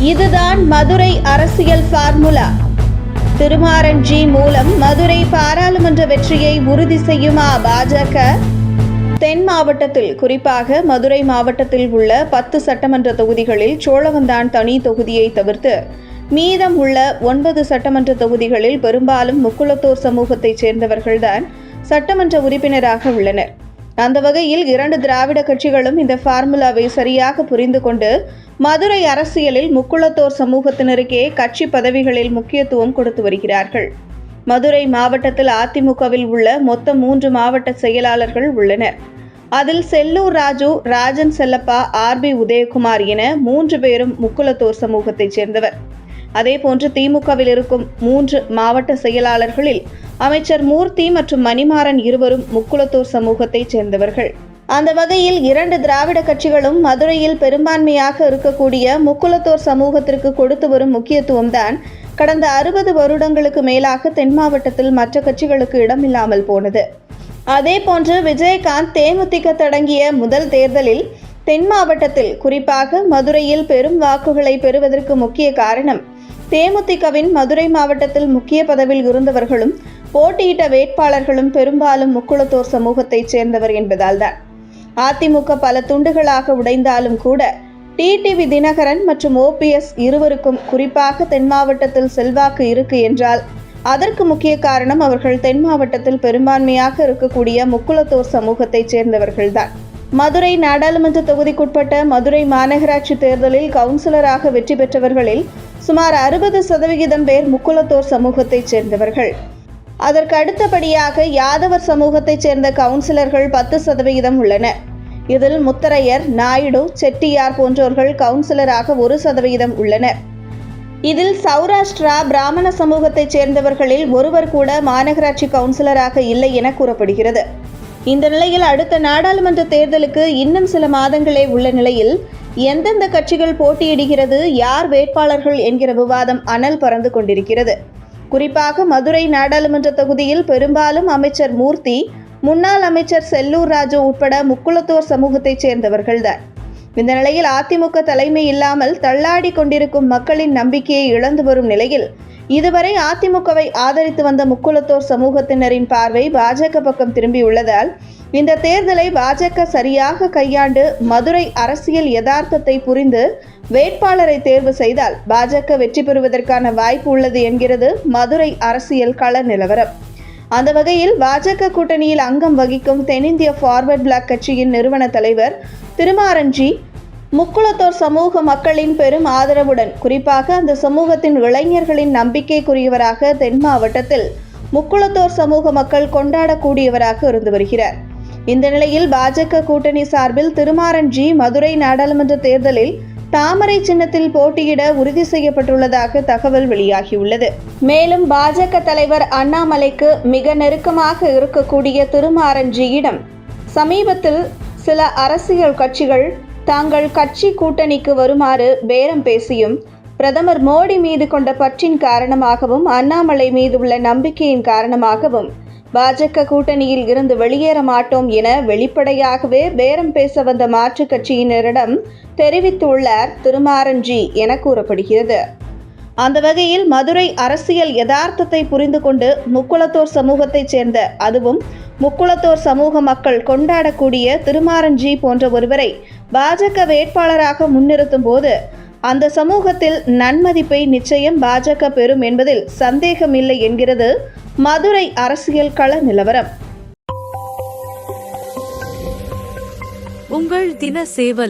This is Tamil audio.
இதுதான் மதுரை அரசியல் ஃபார்முலா. திருமாரன்ஜி மூலம் மதுரை பாராளுமன்ற வெற்றியை உறுதி செய்யுமா பாஜக? தென் மாவட்டத்தில் குறிப்பாக மதுரை மாவட்டத்தில் உள்ள பத்து சட்டமன்ற தொகுதிகளில் சோழவந்தான் தனி தொகுதியை தவிர்த்து மீதம் உள்ள ஒன்பது சட்டமன்ற தொகுதிகளில் பெரும்பாலும் முக்குளத்தோர் சமூகத்தைச் சேர்ந்தவர்கள்தான் சட்டமன்ற உறுப்பினராக உள்ளனர். அந்த வகையில் இரண்டு திராவிட கட்சிகளும் இந்த ஃபார்முலாவை சரியாக புரிந்து கொண்டு மதுரை அரசியலில் முக்குளத்தோர் சமூகத்தினருக்கே கட்சி பதவிகளில் முக்கியத்துவம் கொடுத்து வருகிறார்கள். மதுரை மாவட்டத்தில் அதிமுகவில் உள்ள மொத்தம் மூன்று மாவட்ட செயலாளர்கள் உள்ளனர். அதில் செல்லூர் ராஜு ராஜன் செல்லப்பா ஆர்பி உதயகுமார் என மூன்று பேரும் முக்குளத்தோர் சமூகத்தைச் சேர்ந்தவர். அதேபோன்று திமுகவில் இருக்கும் மூன்று மாவட்ட செயலாளர்களில் அமைச்சர் மூர்த்தி மற்றும் மணிமாறன் இருவரும் முக்குளத்தூர் சமூகத்தைச் சேர்ந்தவர்கள். அந்த வகையில் இரண்டு திராவிட கட்சிகளும் மதுரையில் பெரும்பான்மையாக இருக்கக்கூடிய முக்குலத்தோர் சமூகத்திற்கு கொடுத்து வரும் முக்கியத்துவம்தான் கடந்த அறுபது வருடங்களுக்கு மேலாக தென் மாவட்டத்தில் மற்ற கட்சிகளுக்கு இடமில்லாமல் போனது. அதேபோன்று விஜயகாந்த் தேமுதிக தொடங்கிய முதல் தேர்தலில் தென் மாவட்டத்தில் குறிப்பாக மதுரையில் பெரும் வாக்குகளை பெறுவதற்கு முக்கிய காரணம் தேமுதிகவின் மதுரை மாவட்டத்தில் முக்கிய பதவியில் இருந்தவர்களும் போட்டியிட்ட வேட்பாளர்களும் பெரும்பாலும் முக்குளத்தோர் சமூகத்தைச் சேர்ந்தவர் என்பதால்தான். அதிமுக பல துண்டுகளாக உடைந்தாலும் கூட டிடிவி தினகரன் மற்றும் ஓபிஎஸ் இருவருக்கும் குறிப்பாக தென் மாவட்டத்தில் செல்வாக்கு இருக்கு என்றால் அதற்கு முக்கிய காரணம் அவர்கள் தென் மாவட்டத்தில் பெரும்பான்மையாக இருக்கக்கூடிய முக்குளத்தூர் சமூகத்தைச் சேர்ந்தவர்கள்தான். மதுரை நாடாளுமன்ற தொகுதிக்குட்பட்ட மதுரை மாநகராட்சி தேர்தலில் கவுன்சிலராக வெற்றி பெற்றவர்களில் சுமார் அறுபது சதவிகிதம் பேர் முக்குளத்தோர் சமூகத்தைச் சேர்ந்தவர்கள். அதற்கு அடுத்தபடியாக யாதவர் சமூகத்தைச் சேர்ந்த கவுன்சிலர்கள் பத்து சதவிகிதம் உள்ளனர். இதில் முத்தரையர் நாயுடு செட்டியார் போன்றோர்கள் கவுன்சிலராக ஒரு சதவிகிதம் உள்ளனர். இதில் சௌராஷ்டிரா பிராமண சமூகத்தைச் சேர்ந்தவர்களில் ஒருவர் கூட மாநகராட்சி கவுன்சிலராக இல்லை என கூறப்படுகிறது. இந்த நிலையில் அடுத்த நாடாளுமன்ற தேர்தலுக்கு இன்னும் சில மாதங்களே உள்ள நிலையில் எந்தெந்த கட்சிகள் போட்டியிடுகிறது யார் வேட்பாளர்கள் என்கிற விவாதம் அனல் பறந்து கொண்டிருக்கிறது. குறிப்பாக மதுரை நாடாளுமன்ற தொகுதியில் பெரும்பாலும் அமைச்சர் மூர்த்தி முன்னாள் அமைச்சர் செல்லூர் ராஜு உட்பட முக்குளத்தோர் சமூகத்தைச் சேர்ந்தவர்கள்தான். இந்த நிலையில் அதிமுக தலைமை இல்லாமல் தள்ளாடி கொண்டிருக்கும் மக்களின் நம்பிக்கையை இழந்து வரும் நிலையில் இதுவரை அதிமுகவை ஆதரித்து வந்த முக்குளத்தோர் சமூகத்தினரின் பார்வை பாஜக பக்கம் திரும்பியுள்ளதால் இந்த தேர்தலை பாஜக சரியாக கையாண்டு மதுரை அரசியல் யதார்த்தத்தை புரிந்து வேட்பாளரை தேர்வு செய்தால் பாஜக வெற்றி பெறுவதற்கான வாய்ப்பு உள்ளது என்கிறது மதுரை அரசியல் கள நிலவரம். அந்த வகையில் பாஜக கூட்டணியில் அங்கம் வகிக்கும் தென்னிந்திய ஃபார்வர்ட் பிளாக் கட்சியின் நிறுவன தலைவர் திருமாரஞ்சி முக்குளத்தோர் சமூக மக்களின் பெரும் ஆதரவுடன் குறிப்பாக அந்த சமூகத்தின் இளைஞர்களின் நம்பிக்கைக்குரியவராக தென் மாவட்டத்தில் முக்குளத்தோர் சமூக மக்கள் கொண்டாடக்கூடியவராக இருந்து வருகிறார். இந்த நிலையில் பாஜக கூட்டணி சார்பில் திருமாரன்ஜி மதுரை நாடாளுமன்ற தேர்தலில் தாமரை சின்னத்தில் போட்டியிட உறுதி செய்யப்பட்டுள்ளதாக தகவல் வெளியாகியுள்ளது. மேலும் பாஜக தலைவர் அண்ணாமலைக்கு மிக நெருக்கமாக இருக்கக்கூடிய திருமாரஞ்சியிடம் சமீபத்தில் சில அரசியல் கட்சிகள் தாங்கள் கட்சி கூட்டணிக்கு வருமாறு பேரம் பேசியும் பிரதமர் மோடி மீது கொண்ட பற்றின் காரணமாகவும் அண்ணாமலை மீது உள்ள நம்பிக்கையின் காரணமாகவும் பாஜக கூட்டணியில் இருந்து வெளியேற மாட்டோம் என வெளிப்படையாகவே பேரம் பேச வந்த மாற்றுக் கட்சியினரிடம் தெரிவித்துள்ளார் திருமாரஞ்சி என கூறப்படுகிறது. அந்த வகையில் மதுரை அரசியல் யதார்த்தத்தை புரிந்து கொண்டு முக்குளத்தோர் சமூகத்தைச் சேர்ந்த அதுவும் முக்குளத்தோர் சமூக மக்கள் கொண்டாடக்கூடிய திருமாரஞ்சி போன்ற ஒருவரை பாஜக வேட்பாளராக முன்னிறுத்தும் போது அந்த சமூகத்தில் நன்மதிப்பை நிச்சயம் பாஜக பெறும் என்பதில் சந்தேகமில்லை என்கிறது மதுரை அரசியல் கள நிலவரம். உங்கள் தின சேவல்.